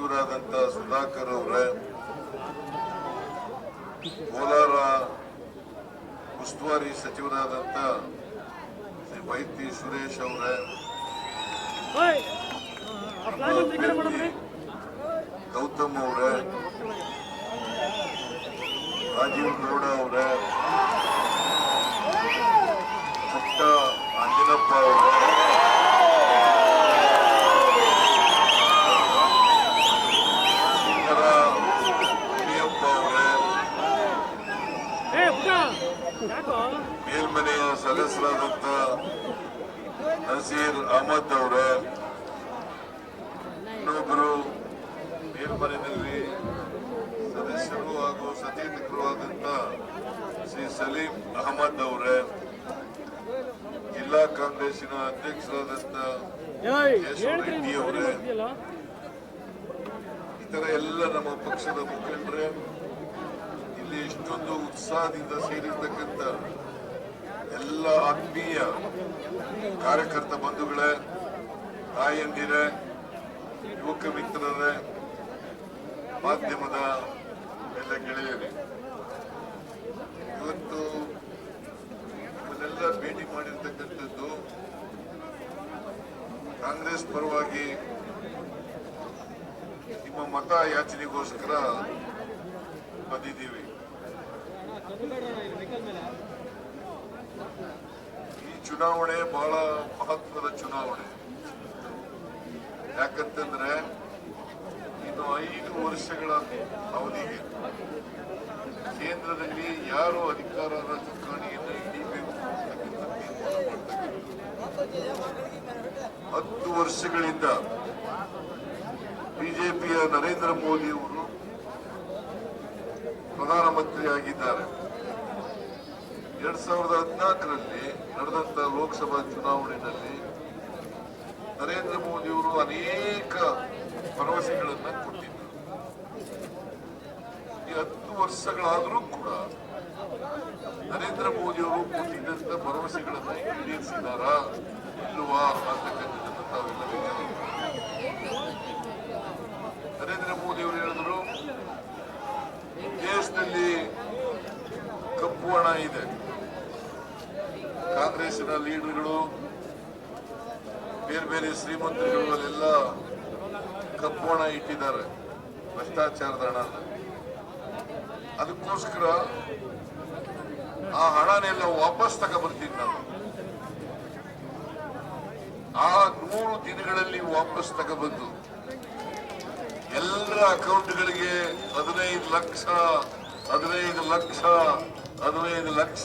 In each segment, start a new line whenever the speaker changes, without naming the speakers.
ಉಸ್ತುವಾರಿ ಸಚಿವರಾದಂತ ಸುಧಾಕರ್ ಅವರೇ ಕೋಲಾರ ಉಸ್ತುವಾರಿ ಸಚಿವರಾದಂತ ಶ್ರೀ ವೈದ್ಯ ಸುರೇಶ್ ಅವರ ಗೌತಮ್ ಅವರೇ ರಾಜೀವ್ ಗೌಡ ಅವರ ಪುಟ್ಟ ಅಂಜನಪ್ಪ ಅವರೇ ಸುಂದರ ಮುನಿಯಪ್ಪ ಅವರೇ ಮೇಲ್ಮನೆಯ ಸದಸ್ಯರಾದಂತ ನಸೀರ್ ಅಹಮದ್ ಅವರೇ ಇನ್ನೊಬ್ಬರು ಮೇಲ್ಮನೆಯಲ್ಲಿ ಸದಸ್ಯರು ಹಾಗೂ ಸಚೇತಕರು ಆದಂತ ಶ್ರೀ ಸಲೀಂ ಅಹಮದ್ ಅವರೇ ಜಿಲ್ಲಾ ಕಾಂಗ್ರೆಸ್ಸಿನ ಅಧ್ಯಕ್ಷರಾದಂತ ಕೇಶವ ರೆಡ್ಡಿ ಅವರೇ. ಇತರ ಎಲ್ಲ ನಮ್ಮ ಪಕ್ಷದ ಮುಖಂಡರೇ ಇಲ್ಲಿ ಇಷ್ಟೊಂದು ಉತ್ಸಾಹದಿಂದ ಸೇರಿರ್ತಕ್ಕಂಥ ಎಲ್ಲ ಆತ್ಮೀಯ ಕಾರ್ಯಕರ್ತ ಬಂಧುಗಳೇ ತಾಯಂದಿರೇ ಯುವಕ ಮಿತ್ರರೇ ಮಾಧ್ಯಮದ ಎಲ್ಲ ಗೆಳೆಯರೇ. ಇವತ್ತು ಇವನ್ನೆಲ್ಲ ಭೇಟಿ ಮಾಡಿರ್ತಕ್ಕಂಥದ್ದು ಕಾಂಗ್ರೆಸ್ ಪರವಾಗಿ ನಿಮ್ಮ ಮತ ಯಾಚನೆಗೋಸ್ಕರ ಬಂದಿದ್ದೀವಿ. ಈ ಚುನಾವಣೆ ಬಹಳ ಮಹತ್ವದ ಚುನಾವಣೆ. ಯಾಕಂತಂದ್ರೆ ಇನ್ನು ಐದು ವರ್ಷಗಳ ಅವಧಿಗೆ ಕೇಂದ್ರದಲ್ಲಿ ಯಾರು ಅಧಿಕಾರ ರಾಜಕಾರಣಿಯನ್ನು ಹಿಡಿಬೇಕು ಅಂತಕ್ಕಂಥ ತೀರ್ಮಾನ ಮಾಡ್ತಕ್ಕಂಥದ್ದು. ಹತ್ತು ವರ್ಷಗಳಿಂದ ಬಿಜೆಪಿಯ ನರೇಂದ್ರ ಮೋದಿ ಅವರು ಪ್ರಧಾನಮಂತ್ರಿ ಆಗಿದ್ದಾರೆ ಎರಡ್ ಸಾವಿರದ ಹದಿನಾಲ್ಕರಲ್ಲಿ ನಡೆದಂತ ಲೋಕಸಭಾ ಚುನಾವಣೆಯಲ್ಲಿ ನರೇಂದ್ರ ಮೋದಿ ಅವರು ಅನೇಕ ಭರವಸೆಗಳನ್ನು ಕೊಟ್ಟಿದ್ದರು. ಈ ಹತ್ತು ವರ್ಷಗಳಾದರೂ ಕೂಡ ನರೇಂದ್ರ ಮೋದಿ ಅವರು ಕೊಟ್ಟಿದ್ದಂತ ಭರವಸೆಗಳನ್ನು ಈಡೇರಿಸಿದಾರಾ ಇಲ್ವಾ ಅಂತಕ್ಕಂಥದ್ದನ್ನು. ನರೇಂದ್ರ ಮೋದಿ ಅವರು ಹೇಳಿದ್ರು, ದೇಶದಲ್ಲಿ ಕಪ್ಪು ಹಣ ಇದೆ. ಕಾಂಗ್ರೆಸ್ಸಿನ ಲೀಡರ್ಗಳು, ಬೇರೆ ಬೇರೆ ಶ್ರೀಮಂತರುಗಳು ಅಲ್ಲೆಲ್ಲ ಕಪ್ಪು ಹಣ ಇಟ್ಟಿದ್ದಾರೆ. ಭ್ರಷ್ಟಾಚಾರದ ಹಣ ಅದಕ್ಕೋಸ್ಕರ ಆ ಹಣನೆಲ್ಲ ವಾಪಸ್ ತಗೊಬರ್ತೀನಿ ನಾನು. ಆ ನೂರು ದಿನಗಳಲ್ಲಿ ವಾಪಸ್ ತಗೊಬಂದು ಎಲ್ಲರ ಅಕೌಂಟ್ಗಳಿಗೆ ಹದಿನೈದು ಲಕ್ಷ ಹದಿನೈದು ಲಕ್ಷ ಹದಿನೈದು ಲಕ್ಷ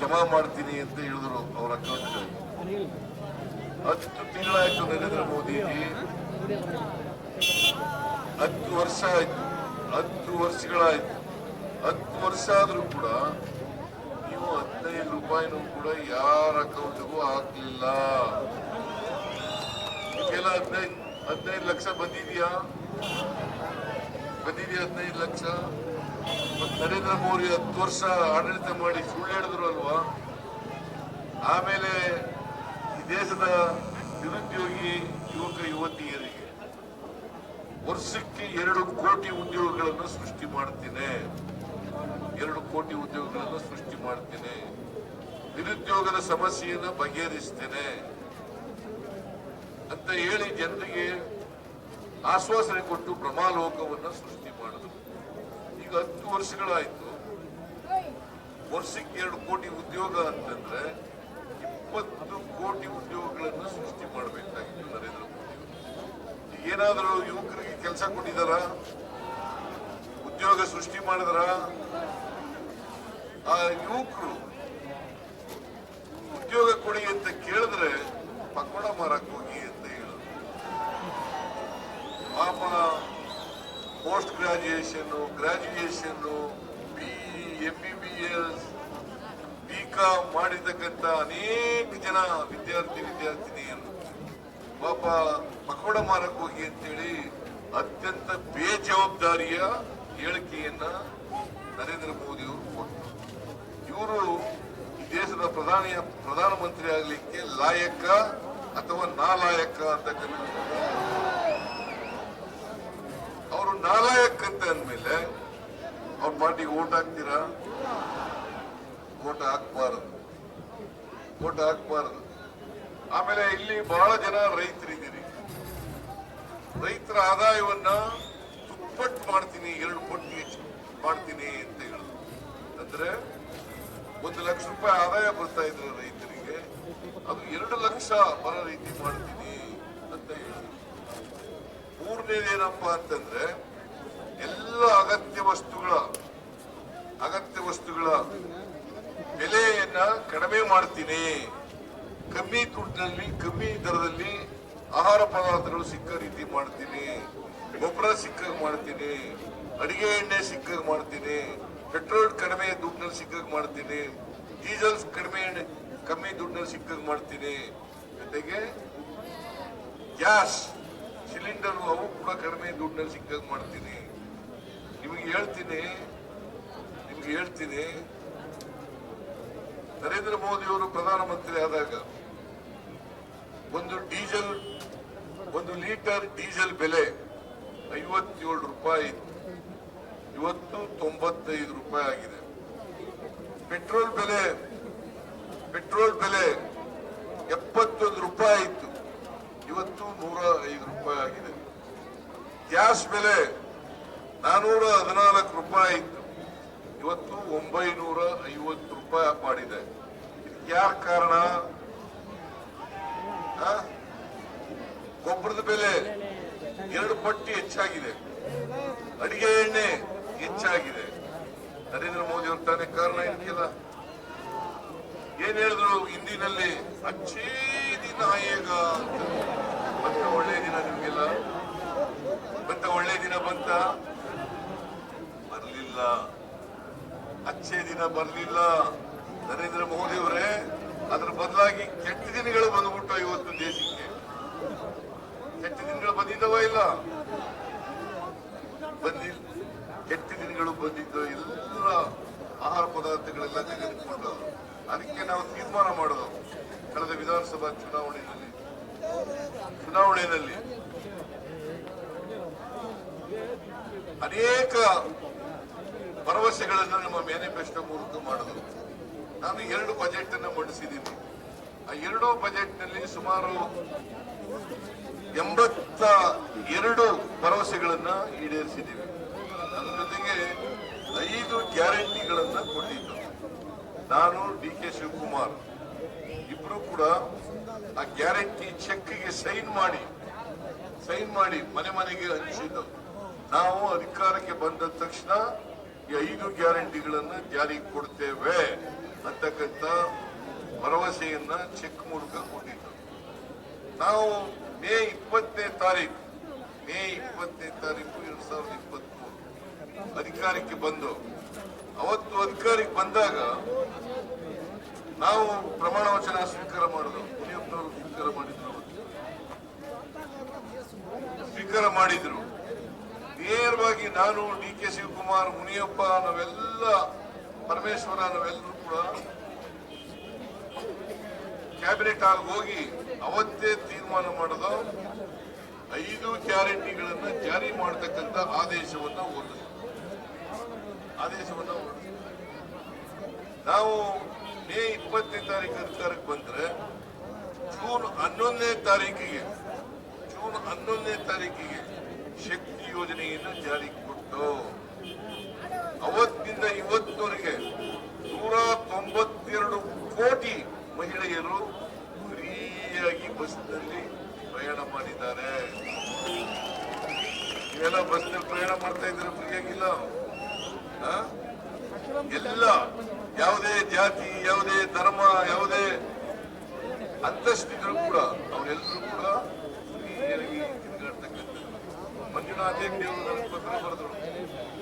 ಜಮಾ ಮಾಡ್ತೀನಿ ಅಂತ ಹೇಳಿದ್ರು ಅವ್ರ ಅಕೌಂಟ್ಗಳಿಗೆ ಹತ್ತು ತಿಂಗಳಾಯ್ತು ನರೇಂದ್ರ ಮೋದಿಜಿ ಹತ್ತು ವರ್ಷ ಆಯ್ತು. ಹತ್ತು ವರ್ಷಗಳಾಯ್ತು. ಹತ್ತು ವರ್ಷ ಆದರೂ ಕೂಡ ಹದಿನೈದು ರೂಪಾಯಿನೂ ಕೂಡ ಯಾರ ಅಕೌಂಟ್ಗೂ ಹಾಕ್ಲಿಲ್ಲ. ಇದಕ್ಕೆಲ್ಲ ಹದಿನೈದು ಹದಿನೈದು ಲಕ್ಷ ಬಂದಿದೆಯಾ? ಬಂದಿದ್ಯಾ ಹದಿನೈದು ಲಕ್ಷ? ಮತ್ತು ನರೇಂದ್ರ ಮೋದಿ ಹತ್ತು ವರ್ಷ ಆಡಳಿತ ಮಾಡಿ ಸುಳ್ಳು ಹೇಳಿದ್ರು ಅಲ್ವಾ? ಆಮೇಲೆ ಈ ದೇಶದ ನಿರುದ್ಯೋಗಿ ಯುವಕ ಯುವತಿಯರಿಗೆ ವರ್ಷಕ್ಕೆ ಎರಡು ಕೋಟಿ ಉದ್ಯೋಗಗಳನ್ನು ಸೃಷ್ಟಿ ಮಾಡ್ತೀನಿ. ಎರಡು ಕೋಟಿ ಉದ್ಯೋಗಗಳನ್ನು ಸೃಷ್ಟಿ ಮಾಡ್ತೇನೆ. ನಿರುದ್ಯೋಗದ ಸಮಸ್ಯೆಯನ್ನು ಬಗೆಹರಿಸ್ತೇನೆ ಅಂತ ಹೇಳಿ ಜನರಿಗೆ ಆಶ್ವಾಸನೆ ಕೊಟ್ಟು ಭ್ರಮಾಲೋಕವನ್ನು ಸೃಷ್ಟಿ ಮಾಡಿದ್ರು. ಈಗ ಹತ್ತು ವರ್ಷಗಳಾಯ್ತು. ವರ್ಷಕ್ಕೆ ಎರಡು ಕೋಟಿ ಉದ್ಯೋಗ ಅಂತಂದ್ರೆ ಇಪ್ಪತ್ತು ಕೋಟಿ ಉದ್ಯೋಗಗಳನ್ನು ಸೃಷ್ಟಿ ಮಾಡಬೇಕಾಗಿತ್ತು ನರೇಂದ್ರ ಮೋದಿ ಏನಾದರೂ ಯುವಕರಿಗೆ ಕೆಲಸ ಕೊಟ್ಟಿದಾರ? ಉದ್ಯೋಗ ಸೃಷ್ಟಿ ಮಾಡಿದ್ರ? ಆ ಯುವಕರು ಉದ್ಯೋಗ ಕೊಡಿ ಅಂತ ಕೇಳಿದ್ರೆ ಪಕೋಡ ಮಾರಕ್ ಹೋಗಿ ಅಂತ ಹೇಳಿದ್ರು. ಪಾಪ post graduation graduation B M B B S B com ಮಾಡಿರ್ತಕ್ಕಂಥ ಅನೇಕ ಜನ ವಿದ್ಯಾರ್ಥಿ, ವಿದ್ಯಾರ್ಥಿನಿಯರು ಪಾಪ ಪಕೋಡ ಮಾರಕ್ ಹೋಗಿ ಅಂತೇಳಿ ಅತ್ಯಂತ ಬೇಜವಾಬ್ದಾರಿಯ ಹೇಳಿಕೆಯನ್ನ ನರೇಂದ್ರ ಮೋದಿ ಅವರು ಕೊಟ್ಟರು. ಇವರು ದೇಶದ ಪ್ರಧಾನಿಯ ಪ್ರಧಾನಮಂತ್ರಿ ಆಗಲಿಕ್ಕೆ ಲಾಯಕ ಅಥವಾ ನಾಲಾಯಕ ಅಂತ ಅವರು ನಾಲಾಯಕ್ ಅಂತ ಅಂದ್ಮೇಲೆ ಅವ್ರ ಪಾರ್ಟಿಗೆ ಓಟ್ ಹಾಕ್ತೀರಾ? ಓಟ್ ಹಾಕ್ಬಾರದು. ಓಟ್ ಹಾಕ್ಬಾರದು. ಆಮೇಲೆ ಇಲ್ಲಿ ಬಹಳ ಜನ ರೈತರಿದ್ದೀರಿ. ರೈತರ ಆದಾಯವನ್ನ ದುಪ್ಪಟ್ಟು ಮಾಡ್ತೀನಿ, ಎರಡು ಪಟ್ಟು ಹೆಚ್ಚು ಮಾಡ್ತೀನಿ ಅಂತ ಹೇಳಿದ್ರು ಅಂದ್ರೆ ಒಂದು ಲಕ್ಷ ರೂಪಾಯಿ ಆದಾಯ ಬರ್ತಾ ಇದ್ರು ರೈತರಿಗೆ, ಅದು ಎರಡು ಲಕ್ಷ ಬರ ರೀತಿ ಮಾಡ್ತೀನಿ ಅಂತ ಹೇಳಿದ್ರು ಮೂರನೇದೇನಪ್ಪ ಅಂತಂದ್ರೆ, ಎಲ್ಲ ಅಗತ್ಯ ವಸ್ತುಗಳ ಅಗತ್ಯ ವಸ್ತುಗಳ ಬೆಲೆಯನ್ನ ಕಡಿಮೆ ಮಾಡ್ತೀನಿ. ಕಮ್ಮಿ ದುಡ್ಡಿನಲ್ಲಿ ಕಮ್ಮಿ ದರದಲ್ಲಿ ಆಹಾರ ಪದಾರ್ಥಗಳು ಸಿಕ್ಕ ರೀತಿ ಮಾಡ್ತೀನಿ. ಗೊಬ್ಬರ ಸಿಕ್ಕಾಗ ಮಾಡ್ತೀನಿ. ಅಡಿಗೆ ಎಣ್ಣೆ ಸಿಕ್ಕಾಗ ಮಾಡ್ತೀನಿ. ಪೆಟ್ರೋಲ್ ಕಡಿಮೆ ದುಡ್ಡಿನಲ್ಲಿ ಸಿಕ್ಕಂಗೆ ಮಾಡ್ತೀನಿ, ಡೀಸೆಲ್ ಕಡಿಮೆ ಕಮ್ಮಿ ದುಡ್ಡಿನಲ್ಲಿ ಸಿಕ್ಕಂಗೆ ಮಾಡ್ತೀನಿ ಜೊತೆಗೆ ಗ್ಯಾಸ್ ಸಿಲಿಂಡರ್ ಅವು ಕೂಡ ಕಡಿಮೆ ದುಡ್ಡಿನಲ್ಲಿ ಸಿಕ್ಕಂಗೆ ಮಾಡ್ತೀನಿ. ನಿಮಗೆ ಹೇಳ್ತೀನಿ, ನಿಮ್ಗೆ ಹೇಳ್ತೀನಿ, ನರೇಂದ್ರ ಮೋದಿ ಅವರು ಪ್ರಧಾನಮಂತ್ರಿ ಆದಾಗ ಒಂದು ಡೀಸೆಲ್, ಒಂದು ಲೀಟರ್ ಡೀಸೆಲ್ ಬೆಲೆ ಐವತ್ತೇಳು ರೂಪಾಯಿ ಇತ್ತು. ಇವತ್ತು ತೊಂಬತ್ತೈದು ರೂಪಾಯಿ ಆಗಿದೆ. ಪೆಟ್ರೋಲ್ ಬೆಲೆ ಪೆಟ್ರೋಲ್ ಬೆಲೆ ಎಪ್ಪತ್ತೊಂದು ರೂಪಾಯಿ ಇತ್ತು ಇವತ್ತು ನೂರ ಐದು ರೂಪಾಯಿ ಆಗಿದೆ. ಗ್ಯಾಸ್ ಬೆಲೆ ನಾನೂರ ಹದಿನಾಲ್ಕು ರೂಪಾಯಿ ಇತ್ತು ಇವತ್ತು ಒಂಬೈನೂರ ಐವತ್ತು ರೂಪಾಯಿ ಮಾಡಿದೆ. ಯಾರ ಕಾರಣ? ಗೊಬ್ಬರದ ಬೆಲೆ ಎರಡು ಪಟ್ಟಿ ಹೆಚ್ಚಾಗಿದೆ. ಅಡಿಗೆ ಎಣ್ಣೆ ಹೆಚ್ಚಾಗಿದೆ. ನರೇಂದ್ರ ಮೋದಿ ಅವ್ರ ತಾನೇ ಕಾರಣ ಇದಕ್ಕೆಲ್ಲ ಏನ್ ಹೇಳಿದ್ರು ಹಿಂದಿನಲ್ಲಿ? ಅಚ್ಚೇ ದಿನ ಆಯೇಗ ಮತ್ತೆ ಒಳ್ಳೆ ದಿನ ನಿಮ್ಗೆಲ್ಲ? ಬಂತ ಒಳ್ಳೆ ದಿನ ಬಂತ? ಬರ್ಲಿಲ್ಲ. ಅಚ್ಚೇ ದಿನ ಬರ್ಲಿಲ್ಲ. ನರೇಂದ್ರ ಮೋದಿ ಅವರೇ, ಅದ್ರ ಬದಲಾಗಿ ಕೆಟ್ಟ ದಿನಗಳು ಬಂದ್ಬಿಟ್ಟು ಇವತ್ತು ದೇಶಕ್ಕೆ. ಕೆಟ್ಟ ದಿನಗಳು ಬಂದಿದ್ದವ ಇಲ್ಲ? ಬಂದಿಲ್ಲ. ಕೆಟ್ಟ ದಿನಗಳು ಬಂದಿದ್ದು, ಎಲ್ಲ ಆಹಾರ ಪದಾರ್ಥಗಳೆಲ್ಲ ತೆಗೆದುಕೊಂಡು ಅದಕ್ಕೆ ನಾವು ತೀರ್ಮಾನ ಮಾಡೋದು ಕಳೆದ ವಿಧಾನಸಭಾ ಚುನಾವಣೆಯಲ್ಲಿ ಚುನಾವಣೆಯಲ್ಲಿ ಅನೇಕ ಭರವಸೆಗಳನ್ನು ನಮ್ಮ ಮ್ಯಾನಿಫೆಸ್ಟೋ ಮೂಲಕ ಮಾಡೋದು ನಾನು ಎರಡು ಬಜೆಟ್ ಅನ್ನು ಮಂಡಿಸಿದ್ದೀನಿ. ಆ ಎರಡೂ ಬಜೆಟ್ನಲ್ಲಿ ಸುಮಾರು ಎಂಬತ್ತ ಎರಡು ಭರವಸೆಗಳನ್ನು ಈಡೇರಿಸಿದ್ದೀವಿ. ನನ್ನ ಜೊತೆಗೆ ಐದು ಗ್ಯಾರಂಟಿಗಳನ್ನ ಕೊಟ್ಟಿದ್ದರು ನಾನು ಡಿ ಕೆ ಶಿವಕುಮಾರ್. ಇಬ್ರು ಕೂಡ ಆ ಗ್ಯಾರಂಟಿ ಚೆಕ್ಗೆ ಸೈನ್ ಮಾಡಿ ಸೈನ್ ಮಾಡಿ ಮನೆ ಮನೆಗೆ ಹಂಚಿದ್ದು. ನಾವು ಅಧಿಕಾರಕ್ಕೆ ಬಂದ ತಕ್ಷಣ ಈ ಐದು ಗ್ಯಾರಂಟಿಗಳನ್ನು ಜಾರಿಗೆ ಕೊಡ್ತೇವೆ ಅಂತಕ್ಕಂಥ ಭರವಸೆಯನ್ನ ಚೆಕ್ ಮೂಲಕ ಕೊಟ್ಟಿದ್ದು. ನಾವು ಮೇ ಇಪ್ಪತ್ತನೇ ತಾರೀಕು ಮೇ ಇಪ್ಪತ್ತನೇ ತಾರೀಕು ಎರಡ್ ಸಾವಿರದ ಇಪ್ಪತ್ಮೂರು ಅಧಿಕಾರಕ್ಕೆ ಬಂದು ಅವತ್ತು ಅಧಿಕಾರಕ್ಕೆ ಬಂದಾಗ ನಾವು ಪ್ರಮಾಣ ವಚನ ಸ್ವೀಕಾರ ಮಾಡಿದ್ರು ಮುನಿಯಪ್ಪನವರು ಸ್ವೀಕಾರ ಮಾಡಿದ್ರು. ಸ್ವೀಕಾರ ಮಾಡಿದ್ರು. ನೇರವಾಗಿ ನಾನು ಡಿ ಕೆ ಶಿವಕುಮಾರ್, ಮುನಿಯಪ್ಪ, ನಾವೆಲ್ಲ ಪರಮೇಶ್ವರ, ನಾವೆಲ್ಲರೂ ಕೂಡ ಕ್ಯಾಬಿನೆಟ್ ಆಗಿ ಹೋಗಿ ಅವತ್ತೇ ತೀರ್ಮಾನ ಮಾಡಿದ. ಐದು ಗ್ಯಾರಂಟಿಗಳನ್ನು ಜಾರಿ ಮಾಡತಕ್ಕಂತ ಆದೇಶವನ್ನು ಹೊರಡಿಸಿದ್ರು ಆದೇಶವನ್ನ ನಾವು ಮೇ ಇಪ್ಪತ್ತನೇ ತಾರೀಕು ಅಧಿಕಾರಕ್ಕೆ ಬಂದ್ರೆ ಜೂನ್ ಹನ್ನೊಂದನೇ ತಾರೀಕಿಗೆ, ಜೂನ್ ಹನ್ನೊಂದನೇ ತಾರೀಕಿಗೆ ಶಕ್ತಿ ಯೋಜನೆಯನ್ನು ಜಾರಿಗೆ ಕೊಟ್ಟು ಅವತ್ತಿನಿಂದ ಇವತ್ತವರೆಗೆ ನೂರ ತೊಂಬತ್ತೆರಡು ಕೋಟಿ ಮಹಿಳೆಯರು ಫ್ರೀಯಾಗಿ ಬಸ್ನಲ್ಲಿ ಪ್ರಯಾಣ ಮಾಡಿದ್ದಾರೆ. ನೀವೆಲ್ಲ ಬಸ್ನಲ್ಲಿ ಪ್ರಯಾಣ ಮಾಡ್ತಾ ಇದ್ರೆ ಫ್ರೀಯಾಗಿಲ್ಲ? ಎಲ್ಲ, ಯಾವುದೇ ಜಾತಿ, ಯಾವುದೇ ಧರ್ಮ, ಯಾವುದೇ ಅಂತಸ್ತಿದ್ರು ಕೂಡ, ಅವರೆಲ್ಲರೂ ಕೂಡ ಮಂಜುನಾಥೇ ಹೆಗ್ಡೆ ಪತ್ರ ಬರೆದ್ರು.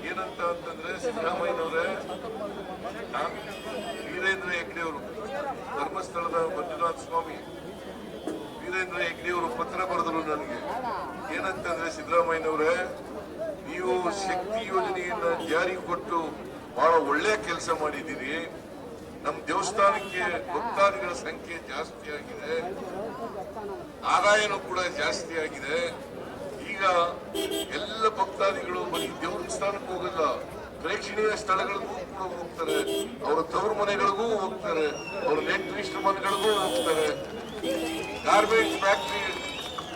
ಏನಂತ ಅಂತಂದ್ರೆ, ಸಿದ್ದರಾಮಯ್ಯನವರೇ ವೀರೇಂದ್ರ ಹೆಗ್ಡೆ ಅವರು, ಧರ್ಮಸ್ಥಳದ ಮಂಜುನಾಥ ಸ್ವಾಮಿ. ವೀರೇಂದ್ರ ಹೆಗ್ಡೆ ಅವರು ಪತ್ರ ಬರೆದ್ರು ನನಗೆ. ಏನಂತಂದ್ರೆ, ಸಿದ್ದರಾಮಯ್ಯನವರೇ ನೀವು ಶಕ್ತಿ ಯೋಜನೆಯನ್ನ ಜಾರಿಗೆ ಕೊಟ್ಟು ಬಹಳ ಒಳ್ಳೆಯ ಕೆಲಸ ಮಾಡಿದ್ದೀರಿ. ನಮ್ಮ ದೇವಸ್ಥಾನಕ್ಕೆ ಭಕ್ತಾದಿಗಳ ಸಂಖ್ಯೆ ಜಾಸ್ತಿ ಆಗಿದೆ. ಆದಾಯನೂ ಕೂಡ ಜಾಸ್ತಿ ಆಗಿದೆ. ಈಗ ಎಲ್ಲ ಭಕ್ತಾದಿಗಳು ಬರೀ ದೇವಸ್ಥಾನಕ್ಕೆ ಹೋಗಲ್ಲ, ಪ್ರೇಕ್ಷಣೀಯ ಸ್ಥಳಗಳಿಗೂ ಕೂಡ ಹೋಗ್ತಾರೆ. ಅವರ ತವರು ಮನೆಗಳಿಗೂ ಹೋಗ್ತಾರೆ, ಅವರ ನೆಂಟರಿಷ್ಟ ಮನೆಗಳಿಗೂ ಹೋಗ್ತಾರೆ. ಗಾರ್ಮೆಂಟ್ ಫ್ಯಾಕ್ಟರಿ